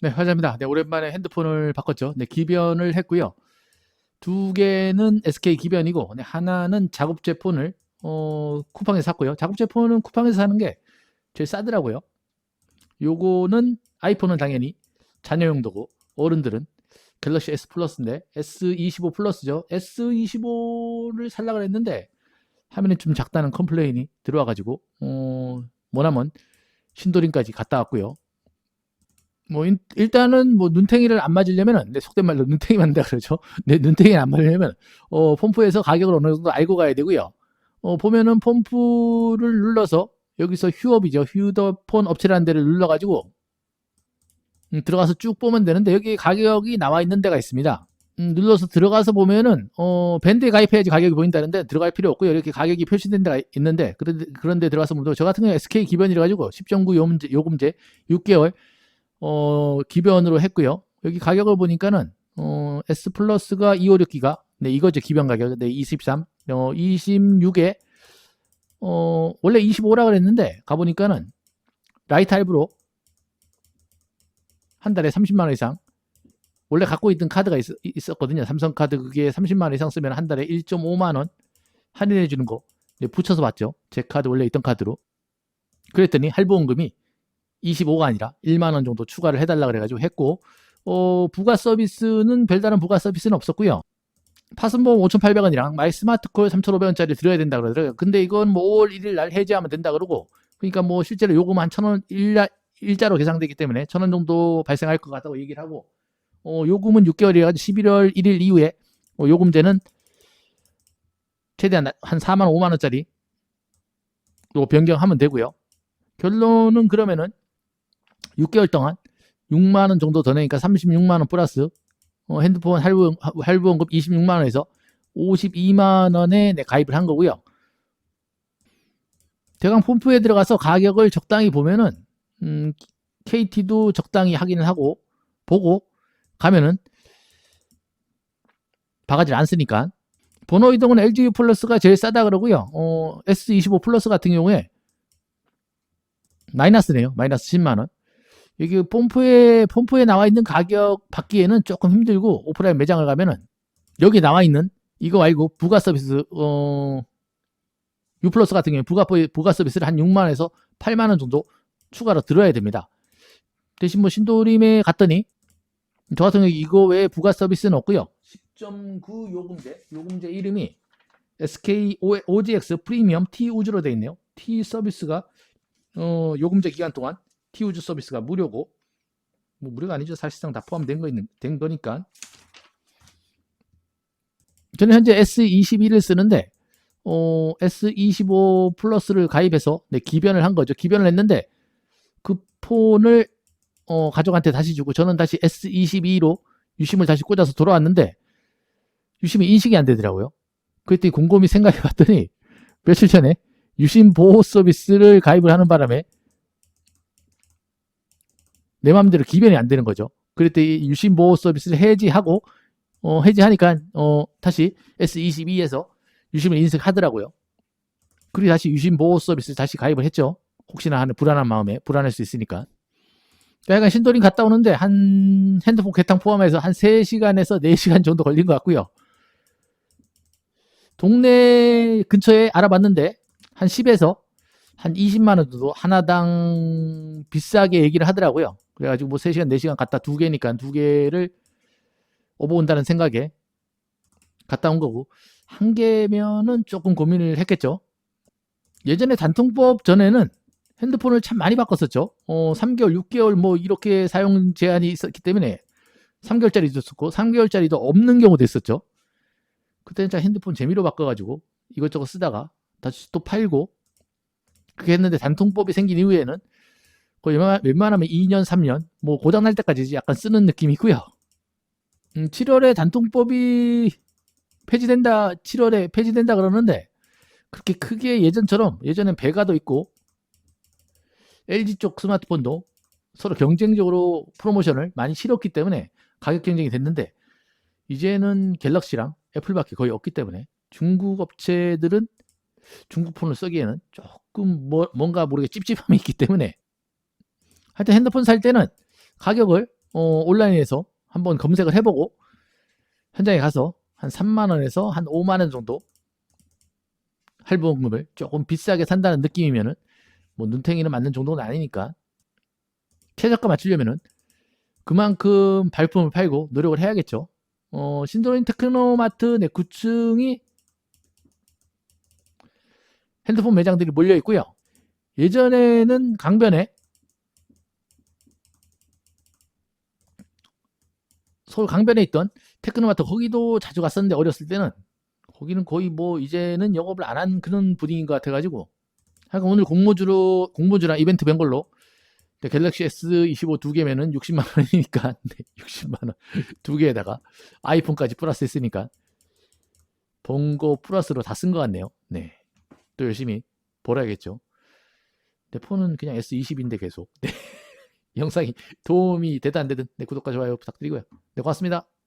네, 화자입니다. 네, 오랜만에 핸드폰을 바꿨죠. 네, 기변을 했고요. 두 개는 SK 기변이고, 네, 하나는 작업제 폰을 어, 쿠팡에서 샀고요. 작업제 폰은 쿠팡에서 사는 게 제일 싸더라고요. 요거는 아이폰은 당연히 자녀 용도고, 어른들은 갤럭시 S 플러스인데 S25 플러스죠. S25를 살려고 했는데 화면이 좀 작다는 컴플레인이 들어와가지고 어, 뭐냐면 신도림까지 갔다 왔고요. 뭐 인- 일단은 뭐 눈탱이를 안 맞으려면은 내 속된 말로 눈탱이 맞는다 그러죠. 내 눈탱이 안 맞으려면 어 펌프에서 가격을 어느 정도 알고 가야 되고요. 어 보면은 펌프를 눌러서 여기서 휴업이죠. 휴대폰 업체라는 데를 눌러가지고 음, 들어가서 쭉 보면 되는데 여기 가격이 나와 있는 데가 있습니다. 음, 눌러서 들어가서 보면은 어 밴드에 가입해야지 가격이 보인다는데 들어갈 필요 없고요. 이렇게 가격이 표시된 데가 있는데 그런데 그런데 들어가서 보면 저 같은 경우 SK 기변이라 가지고 10.9 요금제, 요금제 6개월 어 기변으로 했고요. 여기 가격을 보니까는 어 S 플러스가 256기가 네 이거죠 기변 가격 네 23, 어 26에 어 원래 25라 그랬는데 가 보니까는 라이트 할부로 한 달에 30만 원 이상 원래 갖고 있던 카드가 있, 었거든요 삼성 카드 그게 30만 원 이상 쓰면 한 달에 1.5만 원 할인해 주는 거 네, 붙여서 봤죠. 제 카드 원래 있던 카드로. 그랬더니 할부 원금이 25가 아니라 1만 원 정도 추가를 해달라 그래가지고 했고 어, 부가 서비스는 별다른 부가 서비스는 없었고요. 파슨보험 5,800원이랑 마이 스마트콜 3,500원짜리 들어야 된다 그러더라고요. 근데 이건 뭐 5월 1일 날 해지하면 된다 그러고 그러니까 뭐 실제로 요금 한 1,000원 일자, 일자로 계상되기 때문에 1,000원 정도 발생할 것 같다고 얘기를 하고 어, 요금은 6개월이라 11월 1일 이후에 어, 요금제는 최대한 한 4만 5만 원짜리 또 변경하면 되고요. 결론은 그러면은 6개월 동안 6만 원 정도 더 내니까 36만 원 플러스 어, 핸드폰 할부 할부원금 26만 원에서 52만 원에 내 가입을 한 거고요. 대강 폼프에 들어가서 가격을 적당히 보면은 음, KT도 적당히 확인을 하고 보고 가면은 바가지를 안 쓰니까 번호 이동은 LGU 플러스가 제일 싸다 그러고요. 어, S25 플러스 같은 경우에 마이너스네요. 마이너스 10만 원. 여기 pom프에 pom프에 나와 있는 가격 받기에는 조금 힘들고 오프라인 매장을 가면은 여기 나와 있는 이거 말고 부가 서비스 어 U 플러스 같은 경우에 부가 부가 서비스를 한 6만 원에서 8만 원 정도 추가로 들어야 됩니다. 대신 뭐 신도림에 갔더니 저 같은 경우 이거 외에 부가 서비스는 없고요. 10.9 요금제 요금제 이름이 SK OGX 프리미엄 T 우즈로 되어 있네요. T 서비스가 어, 요금제 기간 동안 T 우즈 서비스가 무료고 뭐 무료가 아니죠. 사실상 다 포함된 거 있는 된 거니까. 저는 현재 S21을 쓰는데 어, S25 플러스를 가입해서 네, 기변을 한 거죠. 기변을 했는데 그 폰을 어, 가족한테 다시 주고 저는 다시 S22로 유심을 다시 꽂아서 돌아왔는데 유심이 인식이 안 되더라고요. 그랬더니 곰곰이 생각해 봤더니 며칠 전에 유심 보호 서비스를 가입을 하는 바람에 내 마음대로 기변이 안 되는 거죠. 그랬더니 유심 보호 서비스를 해지하고 어, 해지하니까 어, 다시 S22에서 유심을 인식하더라고요. 그리고 다시 유심 보호 서비스 다시 가입을 했죠. 혹시나 하는 불안한 마음에 불안할 수 있으니까. 약간 신도림 갔다 오는데 한 핸드폰 개탕 포함해서 한 3시간에서 4시간 정도 걸린 것 같고요. 동네 근처에 알아봤는데 한 10에서 한 20만 원 정도 하나당 비싸게 얘기를 하더라고요. 그래가지고 뭐 3시간, 4시간 갔다 두 개니까 두 개를 업어온다는 생각에 갔다 온 거고 한 개면은 조금 고민을 했겠죠. 예전에 단통법 전에는 핸드폰을 참 많이 바꿨었죠. 어, 3개월, 6개월 뭐 이렇게 사용 제한이 있었기 때문에 3개월짜리도 있었고 3개월짜리도 없는 경우도 있었죠. 그때는 진짜 핸드폰 재미로 바꿔가지고 이것저것 쓰다가 다시 또 팔고 그렇게 했는데 단통법이 생긴 이후에는 거의 웬만- 웬만 하면 2년, 3년 뭐 고장 날 때까지 약간 쓰는 느낌이 있고요. 음, 7월에 단통법이 폐지된다, 7월에 폐지된다 그러는데 그렇게 크게 예전처럼 예전엔 배가도 있고 LG 쪽 스마트폰도 서로 경쟁적으로 프로모션을 많이 실었기 때문에 가격 경쟁이 됐는데 이제는 갤럭시랑 애플밖에 거의 없기 때문에 중국 업체들은 중국 폰을 쓰기에는 조금 뭐, 뭔가 모르게 찝찝함이 있기 때문에 하여튼 핸드폰 살 때는 가격을 어, 온라인에서 한번 검색을 해보고 현장에 가서 한 3만 원에서 한 5만 원 정도 할부금을 조금 비싸게 산다는 느낌이면은 뭐 눈탱이는 맞는 정도는 아니니까 최저가 맞추려면은 그만큼 발품을 팔고 노력을 해야겠죠. 어, 신도림 테크노마트 네 9층이 핸드폰 매장들이 몰려 있고요. 예전에는 강변에 서울 강변에 있던 테크노마트 거기도 자주 갔었는데 어렸을 때는 거기는 거의 뭐 이제는 영업을 안 한 그런 분위기인 것 같아가지고. 하여간 오늘 공모주로 공모주랑 이벤트 된 걸로. 네, 갤럭시 S25 두 개면은 60만 원이니까. 네, 60만 원. 두 개에다가 아이폰까지 플러스 했으니까. 본거 플러스로 다 쓴 것 같네요. 네, 또 열심히 벌어야겠죠. 내 폰은 그냥 S20인데 계속. 네. 영상이 도움이 되든 안 되든 네, 구독과 좋아요 부탁드리고요. 네, 고맙습니다.